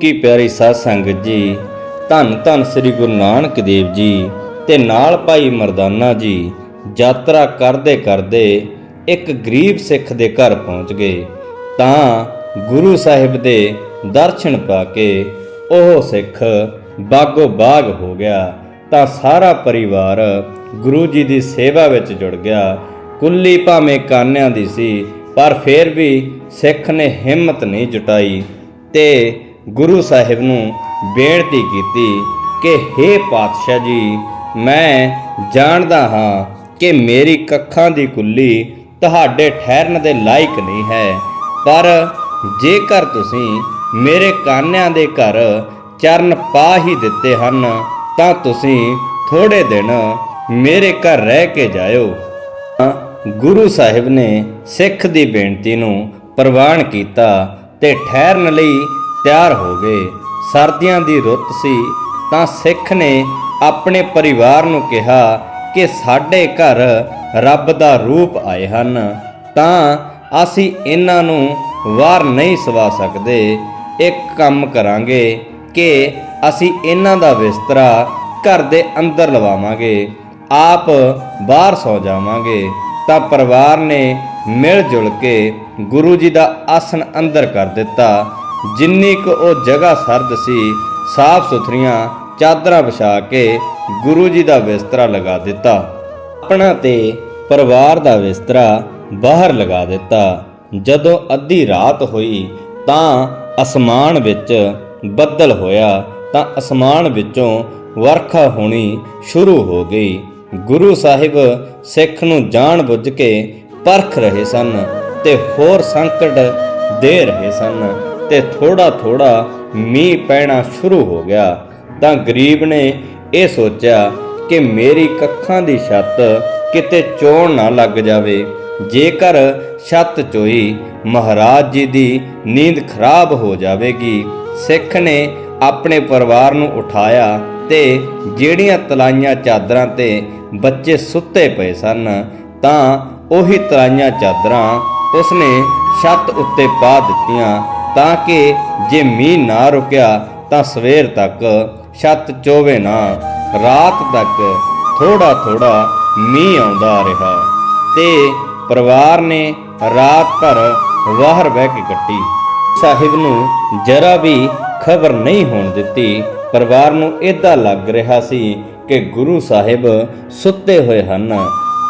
ਕੀ ਪਿਆਰੀ ਸਾਧ ਸੰਗਤ ਜੀ, ਧੰਨ ਧੰਨ ਸ੍ਰੀ ਗੁਰੂ ਨਾਨਕ ਦੇਵ ਜੀ ਤੇ ਨਾਲ ਭਾਈ ਮਰਦਾਨਾ ਜੀ, ਯਾਤਰਾ ਕਰਦੇ ਕਰਦੇ ਇੱਕ ਗਰੀਬ ਸਿੱਖ ਦੇ ਘਰ ਪਹੁੰਚ ਗਏ। ਤਾਂ ਗੁਰੂ ਸਾਹਿਬ ਦੇ ਦਰਸ਼ਨ ਪਾ ਕੇ ਉਹ ਸਿੱਖ ਬਾਗੋ ਬਾਗ ਹੋ ਗਿਆ ਤਾਂ ਸਾਰਾ ਪਰਿਵਾਰ ਗੁਰੂ ਜੀ ਦੀ ਸੇਵਾ ਵਿੱਚ ਜੁੜ ਗਿਆ। ਕੁੱਲੀ ਭਾਵੇਂ ਕਾਨਿਆਂ ਦੀ ਸੀ, ਪਰ ਫਿਰ ਵੀ ਸਿੱਖ ਨੇ ਹਿੰਮਤ ਨਹੀਂ ਜੁਟਾਈ ਤੇ ਗੁਰੂ ਸਾਹਿਬ ਨੂੰ ਬੇਨਤੀ ਕੀਤੀ ਕਿ हे ਪਾਤਸ਼ਾਹ ਜੀ, ਮੈਂ ਜਾਣਦਾ ਹਾਂ ਕਿ ਮੇਰੀ ਕੱਖਾਂ ਦੀ ਕੁੱਲੀ ਤੁਹਾਡੇ ਠਹਿਰਨ ਦੇ ਲਾਇਕ ਨਹੀਂ ਹੈ, ਪਰ ਜੇਕਰ ਤੁਸੀਂ ਮੇਰੇ ਕਾਨਿਆਂ ਦੇ ਘਰ ਚਰਨ ਪਾ ਹੀ ਦਿੱਤੇ ਹਨ, ਤਾਂ ਤੁਸੀਂ ਥੋੜੇ ਦਿਨ ਮੇਰੇ ਘਰ ਰਹਿ ਕੇ ਜਾਇਓ। ਗੁਰੂ ਸਾਹਿਬ ਨੇ ਸਿੱਖ ਦੀ ਬੇਨਤੀ ਨੂੰ ਪ੍ਰਵਾਨ ਕੀਤਾ ਤੇ ਠਹਿਰਨ ਲਈ ਤਿਆਰ ਹੋ ਗਏ। ਸਰਦੀਆਂ ਦੀ ਰੁੱਤ ਸੀ ਤਾਂ ਸਿੱਖ ਨੇ ਆਪਣੇ ਪਰਿਵਾਰ ਨੂੰ ਕਿਹਾ ਕਿ ਸਾਡੇ ਘਰ ਰੱਬ ਦਾ ਰੂਪ ਆਏ ਹਨ। ਤਾਂ ਅਸੀਂ ਇਹਨਾਂ ਨੂੰ ਵਾਰ ਨਹੀਂ ਸਵਾ ਸਕਦੇ। ਇੱਕ ਕੰਮ ਕਰਾਂਗੇ ਕਿ ਅਸੀਂ ਇਹਨਾਂ ਦਾ ਬਿਸਤਰਾ ਘਰ ਦੇ ਅੰਦਰ ਲਵਾਵਾਂਗੇ। ਆਪ ਬਾਹਰ ਸੌ ਜਾਵਾਂਗੇ। ਤਾਂ ਪਰਿਵਾਰ ਨੇ ਮਿਲ ਜੁਲ ਕੇ ਗੁਰੂ ਜੀ ਦਾ ਆਸਣ ਅੰਦਰ ਕਰ ਦਿੱਤਾ। ਜਿੰਨੀ ਕੁ ਉਹ ਜਗ੍ਹਾ ਸਰਦ ਸੀ, ਸਾਫ਼ ਸੁਥਰੀਆਂ ਚਾਦਰਾਂ ਵਿਛਾ ਕੇ ਗੁਰੂ ਜੀ ਦਾ ਬਿਸਤਰਾ ਲਗਾ ਦਿੱਤਾ। ਆਪਣਾ ਤੇ ਪਰਿਵਾਰ ਦਾ ਬਿਸਤਰਾ ਬਾਹਰ ਲਗਾ ਦਿੱਤਾ। ਜਦੋਂ ਅੱਧੀ ਰਾਤ ਹੋਈ ਤਾਂ ਅਸਮਾਨ ਵਿੱਚ ਬੱਦਲ ਹੋਇਆ, ਤਾਂ ਅਸਮਾਨ ਵਿੱਚੋਂ ਵਰਖਾ ਹੋਣੀ ਸ਼ੁਰੂ ਹੋ ਗਈ। ਗੁਰੂ ਸਾਹਿਬ ਸਿੱਖ ਨੂੰ ਜਾਣ ਬੁੱਝ ਕੇ ਪਰਖ ਰਹੇ ਸਨ ਤੇ ਹੋਰ ਸੰਕਟ ਦੇ ਰਹੇ ਸਨ। ਤੇ ਥੋੜਾ ਥੋੜਾ ਮੀਂਹ ਪੈਣਾ ਸ਼ੁਰੂ ਹੋ ਗਿਆ ਤਾਂ ਗਰੀਬ ਨੇ ਇਹ ਸੋਚਿਆ ਕਿ ਮੇਰੀ ਕੱਖਾਂ ਦੀ ਛੱਤ ਕਿਤੇ ਚੋਣ ਨਾ ਲੱਗ ਜਾਵੇ। ਜੇਕਰ ਛੱਤ ਚੋਈ ਮਹਾਰਾਜ ਜੀ ਦੀ ਨੀਂਦ ਖਰਾਬ ਹੋ ਜਾਵੇਗੀ, ਸਿੱਖ ਨੇ ਆਪਣੇ ਪਰਿਵਾਰ ਨੂੰ ਉਠਾਇਆ ਤੇ ਜਿਹੜੀਆਂ ਤਲਾਈਆਂ ਚਾਦਰਾਂ ਤੇ ਬੱਚੇ ਸੁੱਤੇ ਪਏ ਸਨ, ਤਾਂ ਉਹੀ ਤਲਾਈਆਂ ਚਾਦਰਾਂ ਉਸਨੇ ਛੱਤ ਉੱਤੇ ਪਾ ਦਿੱਤੀਆਂ ਤਾਂ ਕਿ ਜੇ ਮੀਂਹ ਨਾ ਰੁਕਿਆ ਤਾਂ ਸਵੇਰ ਤੱਕ ਛੱਤ ਚੋਵੇ ਨਾ, ਰਾਤ ਤੱਕ ਥੋੜਾ ਥੋੜਾ ਮੀਂਹ ਆਉਂਦਾ ਰਿਹਾ। ਤੇ ਪਰਿਵਾਰ ਨੇ ਰਾਤ ਭਰ ਬਾਹਰ ਬਹਿ ਕੇ ਕੱਟੀ। ਸਾਹਿਬ ਨੂੰ ਜਰਾ ਵੀ ਖਬਰ ਨਹੀਂ ਹੋਣ ਦਿੱਤੀ। ਪਰਿਵਾਰ ਨੂੰ ਇਦਾਂ ਲੱਗ ਰਿਹਾ ਸੀ ਕਿ ਗੁਰੂ ਸਾਹਿਬ ਸੁੱਤੇ ਹੋਏ ਹਨ,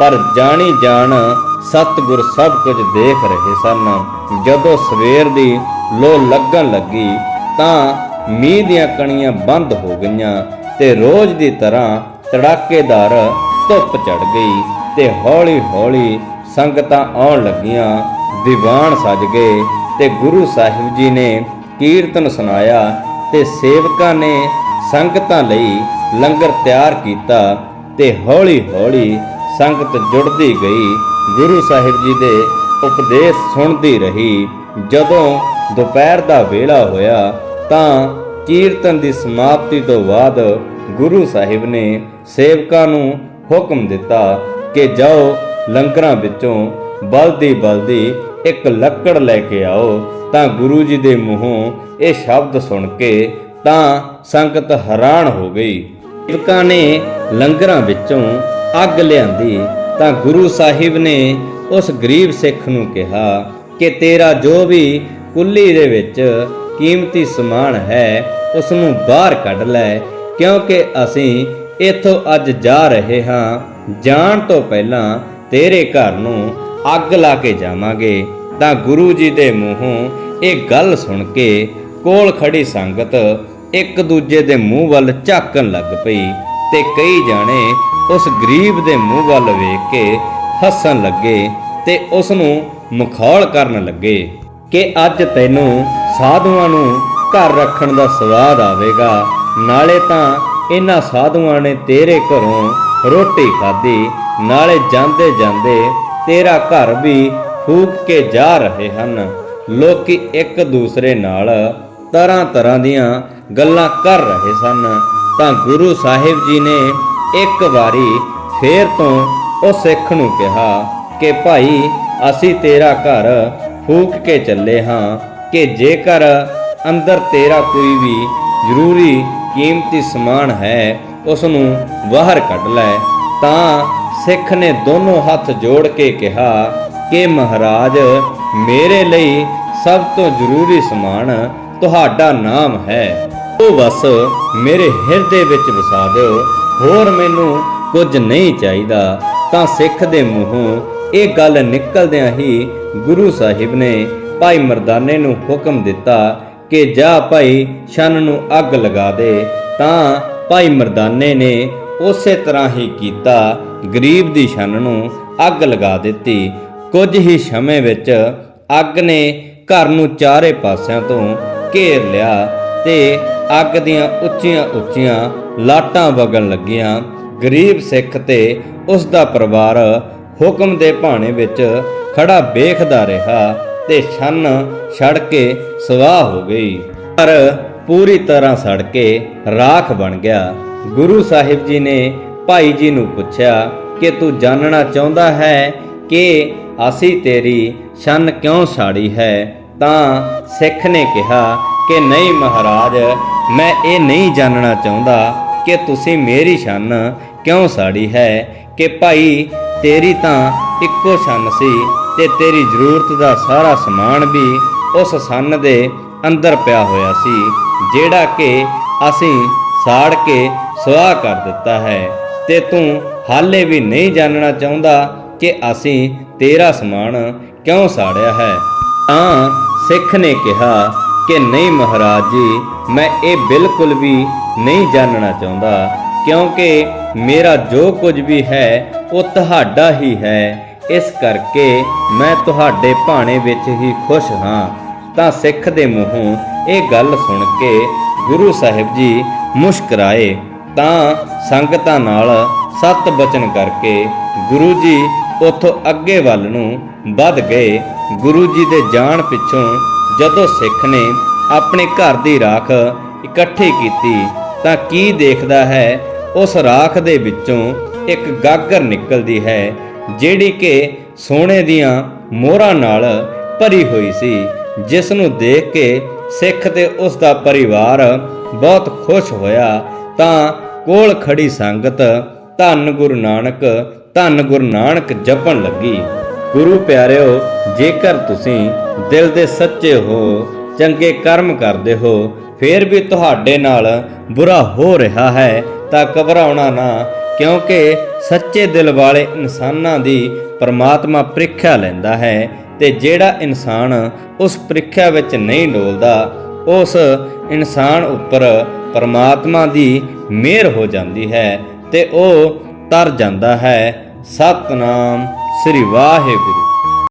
ਪਰ ਜਾਣੀ ਜਾਣ ਸਤਿਗੁਰ ਸਭ ਕੁਝ ਦੇਖ ਰਹੇ ਸਨ। ਜਦੋਂ ਸਵੇਰ ਦੀ ਲੋ ਲੱਗਣ ਲੱਗੀ, ਤਾਂ ਮੀਂਹ ਦੀਆਂ ਕਣੀਆਂ ਬੰਦ ਹੋ ਗਈਆਂ ਤੇ ਰੋਜ਼ ਦੀ ਤਰ੍ਹਾਂ ਤੜਾਕੇਦਾਰ ਧੁੱਪ ਚੜ ਗਈ ਤੇ ਹੌਲੀ-ਹੌਲੀ ਸੰਗਤਾਂ ਆਉਣ ਲੱਗੀਆਂ, ਦੀਵਾਨ ਸਜ ਗਏ ਤੇ ਗੁਰੂ ਸਾਹਿਬ ਜੀ ਨੇ ਕੀਰਤਨ ਸੁਣਾਇਆ ਤੇ ਸੇਵਕਾਂ ਨੇ ਸੰਗਤਾਂ ਲਈ ਲੰਗਰ ਤਿਆਰ ਕੀਤਾ ਤੇ ਹੌਲੀ-ਹੌਲੀ ਸੰਗਤ ਜੁੜਦੀ ਗਈ। ਗੁਰੂ ਸਾਹਿਬ ਜੀ ਦੇ ਉਪਦੇਸ਼ ਸੁਣਦੀ ਰਹੀ। ਜਦੋਂ ਦੁਪਹਿਰ ਦਾ ਵੇਲਾ ਹੋਇਆ, ਤਾਂ ਕੀਰਤਨ ਦੀ ਸਮਾਪਤੀ ਤੋਂ ਬਾਅਦ ਗੁਰੂ ਸਾਹਿਬ ਨੇ ਸੇਵਕਾਂ ਨੂੰ ਹੁਕਮ ਦਿੱਤਾ ਕਿ ਜਾਓ, ਲੰਗਰਾਂ ਵਿੱਚੋਂ ਬਲਦੀ ਬਲਦੀ ਇੱਕ ਲੱਕੜ ਲੈ ਕੇ ਆਓ। ਤਾਂ ਗੁਰੂ ਜੀ ਦੇ ਮੂੰਹੋਂ ਇਹ ਸ਼ਬਦ ਸੁਣ ਕੇ ਤਾਂ ਸੰਗਤ ਹੈਰਾਨ ਹੋ ਗਈ। ਸੇਵਕਾਂ ਨੇ ਲੰਗਰਾਂ ਵਿੱਚੋਂ ਅੱਗ ਲਿਆਂਦੀ ਤਾਂ ਗੁਰੂ ਸਾਹਿਬ ਨੇ ਉਸ ਗਰੀਬ ਸਿੱਖ ਨੂੰ ਕਿਹਾ ਕਿ ਤੇਰਾ ਜੋ ਵੀ ਕੁੱਲੀ ਦੇ ਵਿੱਚ ਕੀਮਤੀ ਸਮਾਨ ਹੈ ਉਸ ਨੂੰ ਬਾਹਰ ਕੱਢ ਲੈ, ਕਿਉਂਕਿ ਅਸੀਂ ਇੱਥੋਂ ਅੱਜ ਜਾ ਰਹੇ ਹਾਂ। ਜਾਣ ਤੋਂ ਪਹਿਲਾਂ ਤੇਰੇ ਘਰ ਨੂੰ ਅੱਗ ਲਾ ਕੇ ਜਾਵਾਂਗੇ। ਤਾਂ ਗੁਰੂ ਜੀ ਦੇ ਮੂੰਹੋਂ ਇਹ ਗੱਲ ਸੁਣ ਕੇ ਕੋਲ ਖੜੀ ਸੰਗਤ ਇੱਕ ਦੂਜੇ ਦੇ ਮੂੰਹ ਵੱਲ ਝਾਕਣ ਲੱਗ ਪਈ ਤੇ ਕਈ ਜਾਣੇ ਉਸ ਗਰੀਬ ਦੇ ਮੂੰਹ ਵੱਲ ਵੇਖ ਕੇ ਹੱਸਣ ਲੱਗੇ ਤੇ ਉਸ ਨੂੰ ਮਖੌਲ ਕਰਨ ਲੱਗੇ ਕਿ ਅੱਜ ਤੈਨੂੰ ਸਾਧੂਆਂ ਨੂੰ ਘਰ ਰੱਖਣ ਦਾ ਸਵਾਦ ਆਵੇਗਾ, ਨਾਲੇ ਤਾਂ ਇਹਨਾਂ ਸਾਧੂਆਂ ਨੇ ਤੇਰੇ ਘਰੋਂ ਰੋਟੀ ਖਾਧੀ, ਨਾਲੇ ਜਾਂਦੇ ਜਾਂਦੇ ਤੇਰਾ ਘਰ ਵੀ ਫੂਕ ਕੇ ਜਾ ਰਹੇ ਹਨ। ਲੋਕੀ ਇੱਕ ਦੂਸਰੇ ਨਾਲ ਤਰ੍ਹਾਂ ਤਰ੍ਹਾਂ ਦੀਆਂ ਗੱਲਾਂ ਕਰ ਰਹੇ ਸਨ। ਤਾਂ ਗੁਰੂ ਸਾਹਿਬ ਜੀ ਨੇ ਇੱਕ ਵਾਰੀ ਫੇਰ ਤੋਂ ਉਹ ਸਿੱਖ ਨੂੰ ਕਿਹਾ ਕਿ ਭਾਈ, ਅਸੀਂ ਤੇਰਾ ਘਰ ਫੂਕ ਕੇ ਚੱਲੇ ਹਾਂ ਕਿ ਜੇਕਰ ਅੰਦਰ ਤੇਰਾ ਕੋਈ ਵੀ ਜ਼ਰੂਰੀ ਕੀਮਤੀ ਸਮਾਨ ਹੈ ਉਸ ਨੂੰ ਬਾਹਰ ਕੱਢ ਲੈ। ਤਾਂ ਸਿੱਖ ਨੇ ਦੋਨੋਂ ਹੱਥ ਜੋੜ ਕੇ ਕਿਹਾ ਕਿ ਮਹਾਰਾਜ, ਮੇਰੇ ਲਈ ਸਭ ਤੋਂ ਜ਼ਰੂਰੀ ਸਮਾਨ ਤੁਹਾਡਾ ਨਾਮ ਹੈ। ਉਹ ਬਸ ਮੇਰੇ ਹਿਰਦੇ ਵਿੱਚ ਵਸਾ ਦਿਓ। ਹੋਰ ਮੈਨੂੰ ਕੁਝ ਨਹੀਂ ਚਾਹੀਦਾ, ਤਾਂ ਸਿੱਖ ਦੇ ਮੂੰਹੋਂ ਇਹ ਗੱਲ ਨਿਕਲਦਿਆਂ ਹੀ ਗੁਰੂ ਸਾਹਿਬ ਨੇ ਭਾਈ ਮਰਦਾਨੇ ਨੂੰ ਹੁਕਮ ਦਿੱਤਾ ਕਿ ਜਾ ਭਾਈ ਛੰਨ ਨੂੰ ਅੱਗ ਲਗਾ ਦੇ, ਤਾਂ ਭਾਈ ਮਰਦਾਨੇ ਨੇ ਉਸੇ ਤਰ੍ਹਾਂ ਹੀ ਕੀਤਾ, ਗਰੀਬ ਦੀ ਛੰਨ ਨੂੰ ਅੱਗ ਲਗਾ ਦਿੱਤੀ। ਕੁਝ ਹੀ ਸਮੇਂ ਵਿੱਚ ਅੱਗ ਨੇ ਘਰ ਨੂੰ ਚਾਰੇ ਪਾਸਿਆਂ ਤੋਂ ਘੇਰ ਲਿਆ। ਤੇ ਅੱਗ ਦੀਆਂ ਉੱਚੀਆਂ ਉੱਚੀਆਂ ਲਾਟਾਂ ਵਗਣ ਲੱਗੀਆਂ। ਗਰੀਬ ਸਿੱਖ ਤੇ ਉਸ ਦਾ ਪਰਿਵਾਰ ਹੁਕਮ ਦੇ ਭਾਣੇ ਵਿੱਚ ਖੜਾ ਵੇਖਦਾ ਰਿਹਾ ਤੇ ਛੰਨ ਛੜ ਕੇ ਸਵਾਹ ਹੋ ਗਈ। ਪਰ ਪੂਰੀ ਤਰ੍ਹਾਂ ਸੜ ਕੇ ਰਾਖ ਬਣ ਗਿਆ। ਗੁਰੂ ਸਾਹਿਬ ਜੀ ਨੇ ਭਾਈ ਜੀ ਨੂੰ ਪੁੱਛਿਆ ਕਿ ਤੂੰ ਜਾਣਨਾ ਚਾਹੁੰਦਾ ਹੈ ਕਿ ਅਸੀਂ ਤੇਰੀ ਛੰਨ ਕਿਉਂ ਸਾੜੀ ਹੈ? ਤਾਂ ਸਿੱਖ ਨੇ ਕਿਹਾ ਕਿ ਨਹੀਂ ਮਹਾਰਾਜ, ਮੈਂ ਇਹ ਨਹੀਂ ਜਾਣਨਾ ਚਾਹੁੰਦਾ ਕਿ ਤੁਸੀਂ ਮੇਰੀ ਛੰਨ ਕਿਉਂ ਸਾੜੀ ਹੈ ਕਿ ਭਾਈ ਤੇਰੀ ਤਾਂ ਇੱਕੋ ਛੰਨ ਸੀ ਤੇ ਤੇਰੀ ਜ਼ਰੂਰਤ ਦਾ ਸਾਰਾ ਸਮਾਨ ਵੀ ਉਸ ਛੰਨ ਦੇ ਅੰਦਰ ਪਿਆ ਹੋਇਆ ਸੀ, ਜਿਹੜਾ ਕਿ ਅਸੀਂ ਸਾੜ ਕੇ ਸੁਆਹ ਕਰ ਦਿੱਤਾ ਹੈ। ਤੇ ਤੂੰ ਹਾਲੇ ਵੀ ਨਹੀਂ ਜਾਣਨਾ ਚਾਹੁੰਦਾ ਕਿ ਅਸੀਂ ਤੇਰਾ ਸਮਾਨ ਕਿਉਂ ਸਾੜਿਆ ਹੈ। ਤਾਂ ਸਿੱਖ ਨੇ ਕਿਹਾ ਕਿ ਨਹੀਂ ਮਹਾਰਾਜ ਜੀ, ਮੈਂ ਇਹ ਬਿਲਕੁਲ ਵੀ ਨਹੀਂ ਜਾਣਨਾ ਚਾਹੁੰਦਾ, ਕਿਉਂਕਿ ਮੇਰਾ ਜੋ ਕੁਝ ਵੀ ਹੈ, ਉਹ ਤੁਹਾਡਾ ਹੀ ਹੈ। ਇਸ ਕਰਕੇ ਮੈਂ ਤੁਹਾਡੇ ਭਾਣੇ ਵਿੱਚ ਹੀ ਖੁਸ਼ ਹਾਂ। ਤਾਂ ਸਿੱਖ ਦੇ ਮੂੰਹੋਂ ਇਹ ਗੱਲ ਸੁਣ ਕੇ ਗੁਰੂ ਸਾਹਿਬ ਜੀ ਮੁਸਕਰਾਏ। ਤਾਂ ਸੰਗਤਾਂ ਨਾਲ ਸਤ ਬਚਨ ਕਰਕੇ ਗੁਰੂ ਜੀ ਉਥੋਂ ਅੱਗੇ ਵੱਲ ਨੂੰ ਵੱਧ ਗਏ। ਗੁਰੂ ਜੀ ਦੇ ਜਾਣ ਪਿੱਛੋਂ ਜਦੋਂ ਸਿੱਖ ਨੇ ਆਪਣੇ ਘਰ ਦੀ ਰਾਖ ਇਕੱਠੀ ਕੀਤੀ, ਤਾਂ ਕੀ ਦੇਖਦਾ ਹੈ, ਉਸ ਰਾਖ ਦੇ ਵਿੱਚੋਂ ਇੱਕ ਗਾਗਰ ਨਿਕਲਦੀ ਹੈ, ਜਿਹੜੀ ਕਿ ਸੋਨੇ ਦੀਆਂ ਮੋਹਰਾਂ ਨਾਲ ਭਰੀ ਹੋਈ ਸੀ ਜਿਸ ਨੂੰ ਦੇਖ ਕੇ ਸਿੱਖ ਤੇ ਉਸ ਦਾ ਪਰਿਵਾਰ ਬਹੁਤ ਖੁਸ਼ ਹੋਇਆ। ਤਾਂ ਕੋਲ ਖੜੀ ਸੰਗਤ ਧੰਨ ਗੁਰੂ ਨਾਨਕ, ਧੰਨ ਗੁਰੂ ਨਾਨਕ ਜਪਣ ਲੱਗੀ। ਗੁਰੂ ਪਿਆਰਿਓ, ਜੇਕਰ ਤੁਸੀਂ ਦਿਲ ਦੇ ਸੱਚੇ ਹੋ, ਚੰਗੇ ਕਰਮ ਕਰਦੇ ਹੋ, ਫੇਰ ਵੀ ਤੁਹਾਡੇ ਨਾਲ ਬੁਰਾ ਹੋ ਰਿਹਾ ਹੈ, ਤਾਂ ਘਬਰਾਉਣਾ ਨਾ, ਕਿਉਂਕਿ ਸੱਚੇ ਦਿਲ ਵਾਲੇ ਇਨਸਾਨਾਂ ਦੀ ਪਰਮਾਤਮਾ ਪ੍ਰੀਖਿਆ ਲੈਂਦਾ ਹੈ ਤੇ ਜਿਹੜਾ ਇਨਸਾਨ ਉਸ ਪ੍ਰੀਖਿਆ ਵਿੱਚ ਨਹੀਂ ਡੋਲਦਾ, ਉਸ ਇਨਸਾਨ ਉੱਪਰ ਪਰਮਾਤਮਾ ਦੀ ਮਿਹਰ ਹੋ ਜਾਂਦੀ ਹੈ ਤੇ ਉਹ ਤਰ ਜਾਂਦਾ ਹੈ। ਸਤਨਾਮ। ਸ੍ਰੀ ਵਾਹਿਗੁਰੂ।